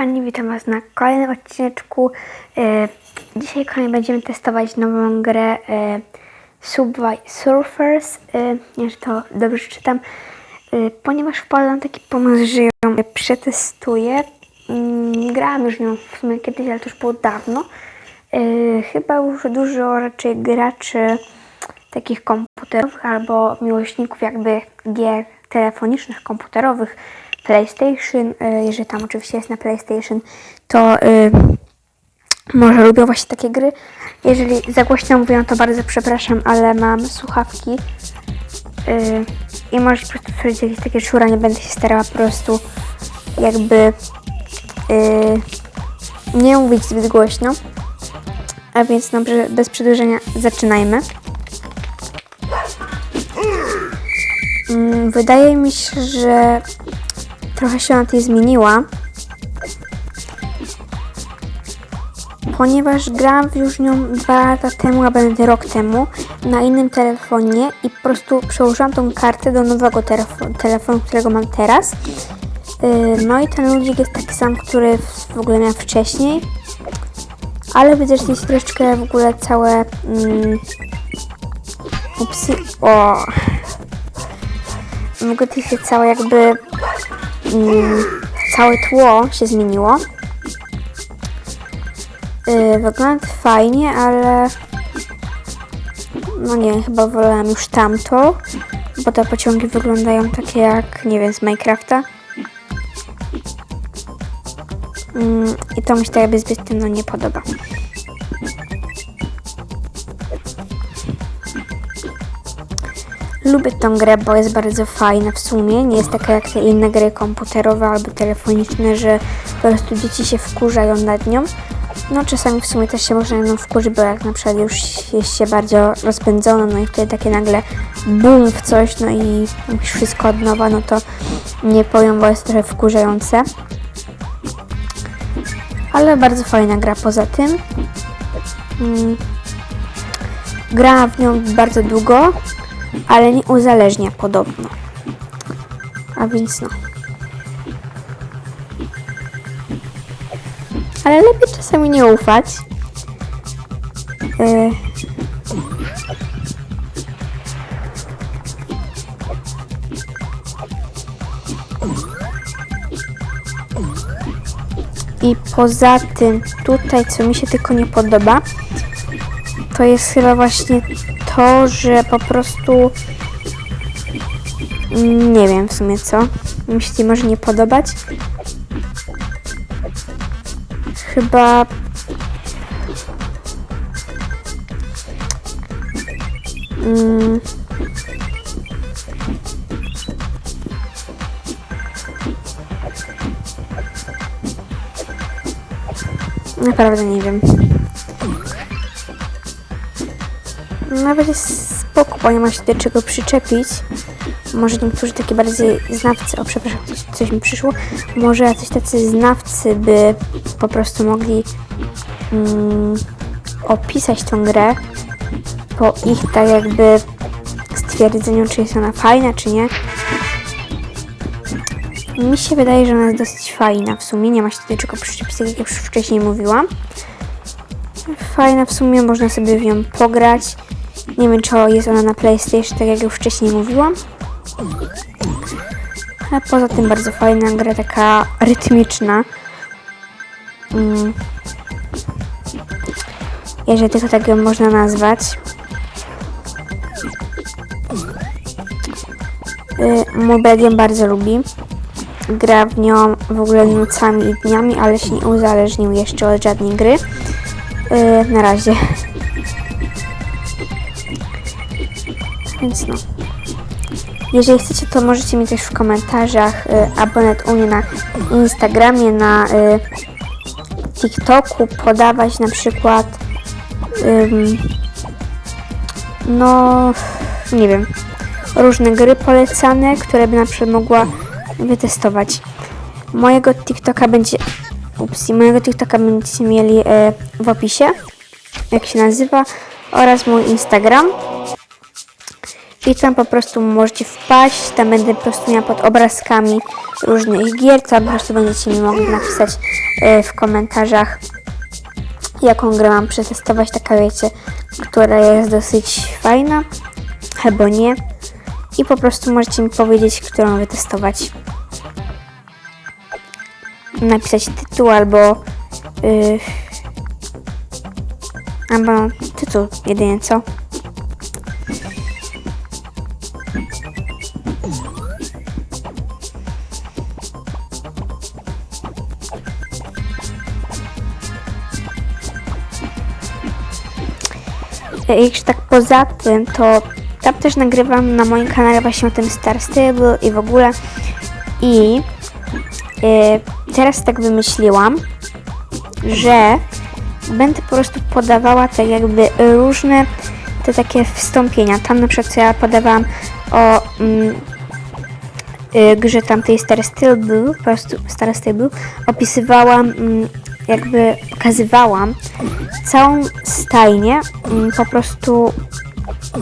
kochani, witam Was na kolejnym odcineczku. E, Dzisiaj, kochani, będziemy testować nową grę e, Subway Surfers. Czy to dobrze czytam. E, Ponieważ wpadłam taki pomysł, że ją przetestuję. Mm, Grałam już nią w sumie kiedyś, ale to już było dawno. Chyba już dużo raczej graczy takich komputerowych albo miłośników jakby gier telefonicznych, komputerowych, PlayStation, y, jeżeli tam oczywiście jest na PlayStation, to y, może lubią właśnie takie gry. Jeżeli za głośno mówię, to bardzo przepraszam, ale mam słuchawki y, i może po prostu słyszeć jakieś takie szura, nie będę się starała po prostu jakby nie mówić zbyt głośno. A więc dobrze, bez przedłużenia zaczynajmy. Wydaje mi się, że trochę się na tej zmieniła. Ponieważ grałam już nią dwa lata temu, a będę rok temu, na innym telefonie i po prostu przełożyłam tą kartę do nowego telefonu, telefonu którego mam teraz. Yy, No i ten ludzik jest taki sam, który w- ogóle miałem wcześniej. Ale widzę, że jest troszeczkę w ogóle całe... Mm, upsi... O! W się całe jakby... Mm, całe tło się zmieniło. Yy, wygląda fajnie, ale... No nie chyba wolałam już tamto, bo te pociągi wyglądają takie jak, nie wiem, z Minecrafta. Mm, I to mi się tak jakby zbyt no, nie podoba. Lubię tą grę, bo jest bardzo fajna w sumie. Nie jest taka jak te inne gry komputerowe albo telefoniczne, że po prostu dzieci się wkurzają nad nią. No czasami w sumie też się można nią wkurzyć, bo jak na przykład już jest się bardzo rozpędzono, no i wtedy takie nagle bum w coś, no i musisz wszystko od nowa, no to nie powiem, bo jest trochę wkurzające. Ale bardzo fajna gra poza tym. Mm. W nią bardzo długo, ale nie uzależnia podobno. A więc no. Ale lepiej czasami nie ufać. Yy. I poza tym, tutaj co mi się tylko nie podoba, to jest chyba właśnie to, że po prostu mm, nie wiem w sumie co. Mi się może nie podobać. Chyba mm, Naprawdę nie wiem. Nawet jest spoko, bo nie ma się do czego przyczepić. Może niektórzy takie bardziej znawcy, o przepraszam, coś, coś mi przyszło. Może jacyś tacy znawcy by po prostu mogli mm, opisać tą grę po ich tak jakby stwierdzeniu, czy jest ona fajna, czy nie. Mi się wydaje, że ona jest dosyć fajna w sumie, nie ma się do czego przyczepić, tak jak już wcześniej mówiłam. Fajna w sumie, można sobie w nią pograć. Nie wiem, czy jest ona na PlayStation, tak jak już wcześniej mówiłam. A poza tym bardzo fajna gra, taka rytmiczna. Mm. Jeżeli tylko tak ją można nazwać. Y, Mój brat ją bardzo lubi. Gra w nią w ogóle nocami i dniami, ale się nie uzależnił jeszcze od żadnej gry. Yy, na razie. Więc no. Jeżeli chcecie, to możecie mi też w komentarzach y, abonet u mnie na Instagramie, na y, TikToku podawać na przykład ym, no nie wiem różne gry polecane, które by na przykład mogła wytestować. Mojego TikToka będzie Upsi, mojego TikToka będziecie mieli e, w opisie, jak się nazywa, oraz mój Instagram. I tam po prostu możecie wpaść, tam będę po prostu miała pod obrazkami różnych gier, tam po prostu będziecie mi mogli napisać e, w komentarzach, jaką grę mam przetestować, taka wiecie, która jest dosyć fajna, albo nie. I po prostu możecie mi powiedzieć, którą wytestować. Napisać tytuł albo yy, albo tytuł jedynie co. E, Jeszcze tak poza tym, to tam też nagrywam na moim kanale właśnie o tym Star Stable i w ogóle. I e, teraz tak wymyśliłam, że będę po prostu podawała tak jakby różne te takie wstąpienia. Tam na przykład co ja podawałam o mm, y, grze tamtej Star Stable, po prostu Star Stable, opisywałam, mm, jakby pokazywałam całą stajnię, mm, po prostu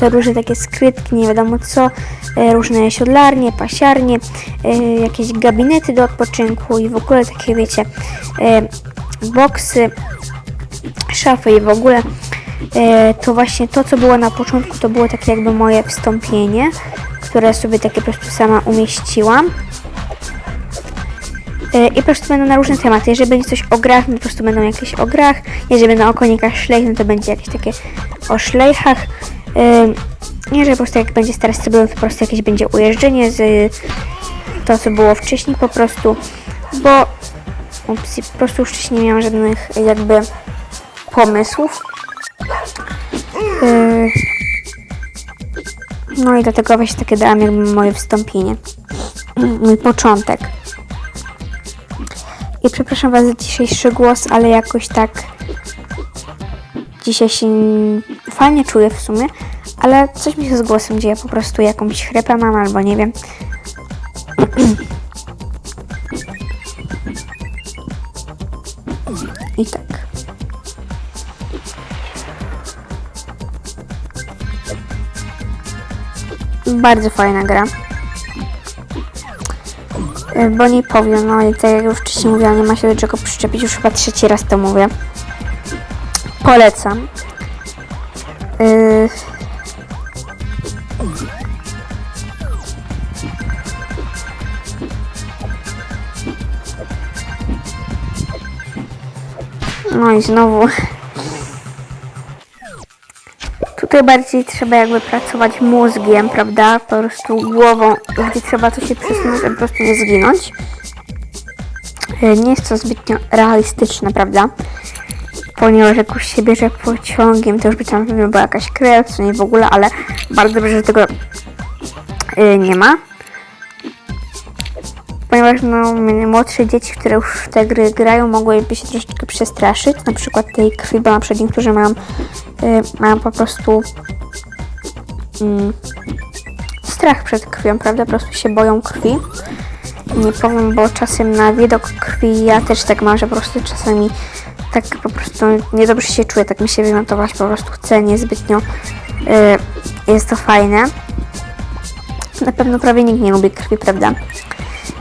te różne takie skrytki, nie wiadomo co, e, różne siodlarnie, pasiarnie, e, jakieś gabinety do odpoczynku i w ogóle takie wiecie, e, boksy, szafy i w ogóle to właśnie to, co było na początku, to było takie jakby moje wstąpienie, które sobie takie po prostu sama umieściłam. E, I po prostu będą na różne tematy. Jeżeli będzie coś o grach, no to po prostu będą jakieś o grach. Jeżeli będą o konikach szlejch, no to będzie jakieś takie o szlejchach. E, Jeżeli po prostu jak będzie stare to po prostu jakieś będzie ujeżdżenie z to, co było wcześniej po prostu, bo ups, po prostu już wcześniej nie miałam żadnych jakby pomysłów. Yy, No i dlatego właśnie takie dałam jakby moje wstąpienie. Mój początek. I przepraszam Was za dzisiejszy głos, ale jakoś tak dzisiaj się fajnie czuję w sumie, ale coś mi się z głosem dzieje, po prostu jakąś chrypę mam albo nie wiem. I tak. Bardzo fajna gra. Y, Bo nie powiem, no i tak jak już wcześniej mówiłam, nie ma się do czego przyczepić, już chyba trzeci raz to mówię. Polecam. Yy... No i znowu. Tutaj bardziej trzeba jakby pracować mózgiem, prawda? Po prostu głową, gdzie trzeba to się przesunąć, żeby po prostu nie zginąć. Yy, Nie jest to zbytnio realistyczne, prawda? Ponieważ jak już się bierze pociągiem, to już by tam pewnie była jakaś krew, co nie w ogóle, ale bardzo dobrze, że tego yy, nie ma. Ponieważ no, młodsze dzieci, które już w te gry grają, mogłyby się troszeczkę przestraszyć, na przykład tej krwi, bo na przykład niektórzy mają, yy, mają po prostu mm, strach przed krwią, prawda? Po prostu się boją krwi. Nie powiem, bo czasem na widok krwi ja też tak mam, że po prostu czasami tak po prostu niedobrze się czuję, tak mi się wymiotować, po prostu chcę niezbytnio. Yy, jest to fajne. Na pewno prawie nikt nie lubi krwi, prawda?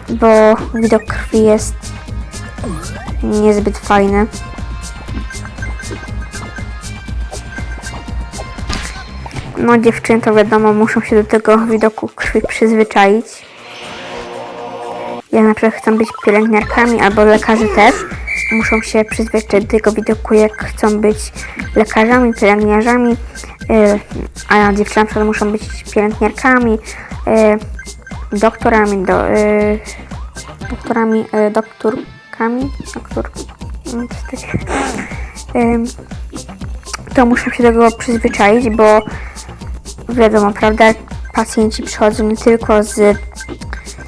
Bo widok krwi jest niezbyt fajny. No dziewczyny to wiadomo, muszą się do tego widoku krwi przyzwyczaić. Jak na przykład chcą być pielęgniarkami albo lekarze też, muszą się przyzwyczaić do tego widoku, jak chcą być lekarzami, pielęgniarzami, yy, a dziewczyny na przykład muszą być pielęgniarkami, yy, doktorami, do, yy, doktorami, yy, doktorkami, doktor. Yy, to muszą się do tego przyzwyczaić, bo wiadomo, prawda, pacjenci przychodzą nie tylko z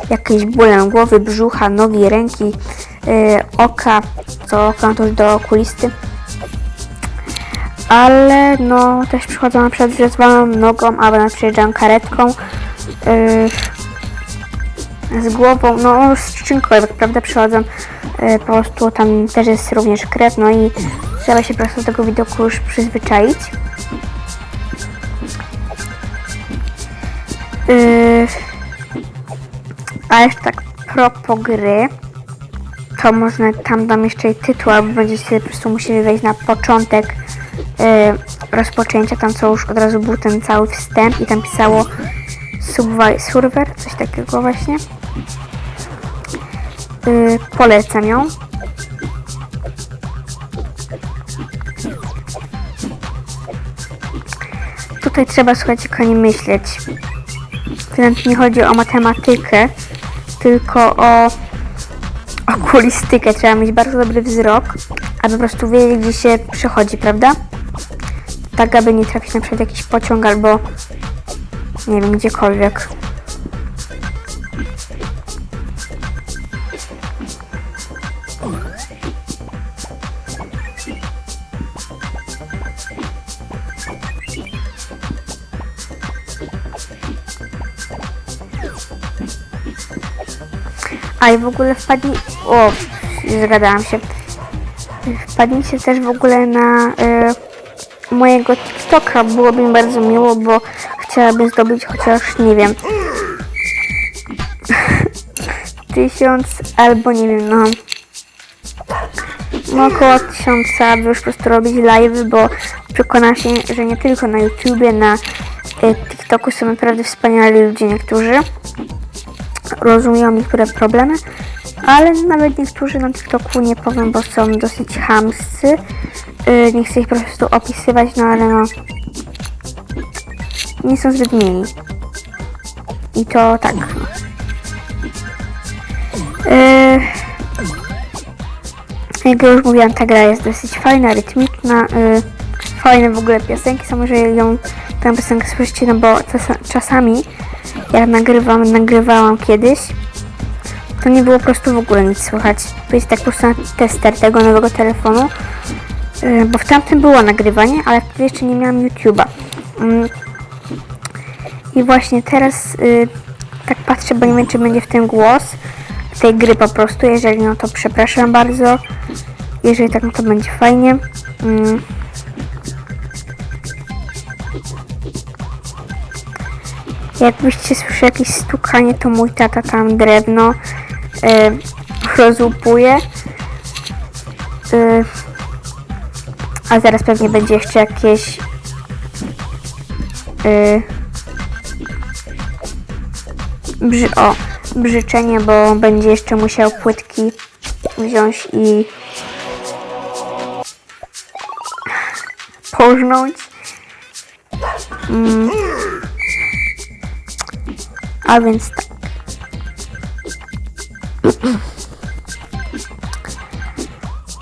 jakimś bólem głowy, brzucha, nogi, ręki, yy, oka, to oko to już do okulisty. Ale no też przychodzą na przykład z rozwaloną nogą, albo na przyjeżdżają karetką yy, z głową, no z czymkolwiek, prawda, przychodzą yy, po prostu tam też jest również krew, no i trzeba się po prostu do tego widoku już przyzwyczaić. A jeszcze tak propos gry, to można tam dam jeszcze jej tytuł, albo będziecie po prostu musieli wejść na początek y, rozpoczęcia, tam co już od razu był ten cały wstęp i tam pisało Server, coś takiego właśnie. Y, polecam ją. Tutaj trzeba, słuchajcie, kochani, myśleć. Wręcz nie chodzi o matematykę, tylko o okulistykę. Trzeba mieć bardzo dobry wzrok, aby po prostu wiedzieć, gdzie się przechodzi, prawda? Tak, aby nie trafić na przykład jakiś pociąg albo nie wiem, gdziekolwiek. A i w ogóle wpadnij... O, zgadałam się. Wpadnijcie też w ogóle na y, mojego TikToka. Byłoby mi bardzo miło, bo chciałabym zdobyć chociaż, nie wiem, tysiąc albo nie wiem, no, no około tysiąca, aby już po prostu robić live, bo przekonam się, że nie tylko na YouTubie, na y, TikToku są naprawdę wspaniali ludzie niektórzy rozumieją niektóre problemy, ale nawet niektórzy na TikToku nie powiem, bo są dosyć chamscy. Yy, nie chcę ich po prostu opisywać, no ale no nie są zbyt mili. I to tak. Yy, jak już mówiłam, ta gra jest dosyć fajna, rytmiczna. Yy, fajne w ogóle piosenki są, że ją tę piosenkę słyszycie, no bo czas, czasami jak nagrywam, nagrywałam kiedyś, to nie było po prostu w ogóle nic słychać. To jest tak po prostu tester tego nowego telefonu, yy, bo w tamtym było nagrywanie, ale wtedy jeszcze nie miałam YouTube'a. Yy. I właśnie teraz yy, tak patrzę, bo nie wiem, czy będzie w tym głos tej gry po prostu. Jeżeli no, to przepraszam bardzo. Jeżeli tak, no to będzie fajnie. Jakbyście słyszeli jakieś stukanie, to mój tata tam drewno y, rozłupuje. Y, a zaraz pewnie będzie jeszcze jakieś y, brzy, o, brzyczenie, bo będzie jeszcze musiał płytki wziąć i pożnąć. Mm. A więc tak.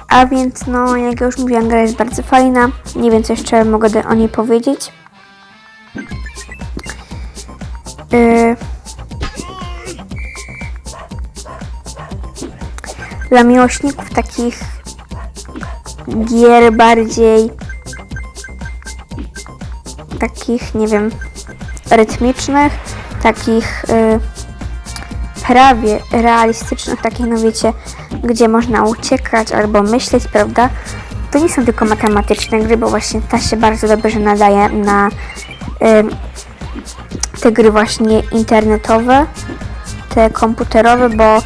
A więc no, jak już mówiłam, gra jest bardzo fajna. Nie wiem, co jeszcze mogę o niej powiedzieć. Yy. Dla miłośników takich gier bardziej takich, nie wiem, rytmicznych, takich y, prawie realistycznych, takich, no wiecie, gdzie można uciekać albo myśleć, prawda? To nie są tylko matematyczne gry, bo właśnie ta się bardzo dobrze nadaje na y, te gry właśnie internetowe, te komputerowe, bo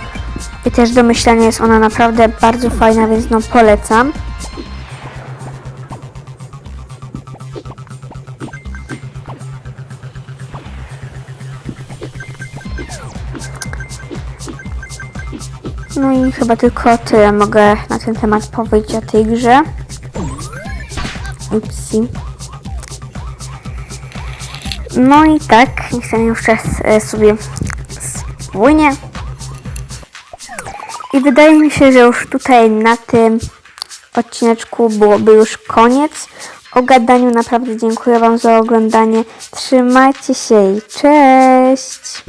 i też do myślenia jest ona naprawdę bardzo fajna, więc no polecam. Chyba tylko tyle mogę na ten temat powiedzieć o tej grze. Upsi. No i tak, niech ten już czas e, sobie spłynie. I wydaje mi się, że już tutaj na tym odcineczku byłoby już koniec. O gadaniu naprawdę dziękuję Wam za oglądanie. Trzymajcie się i cześć!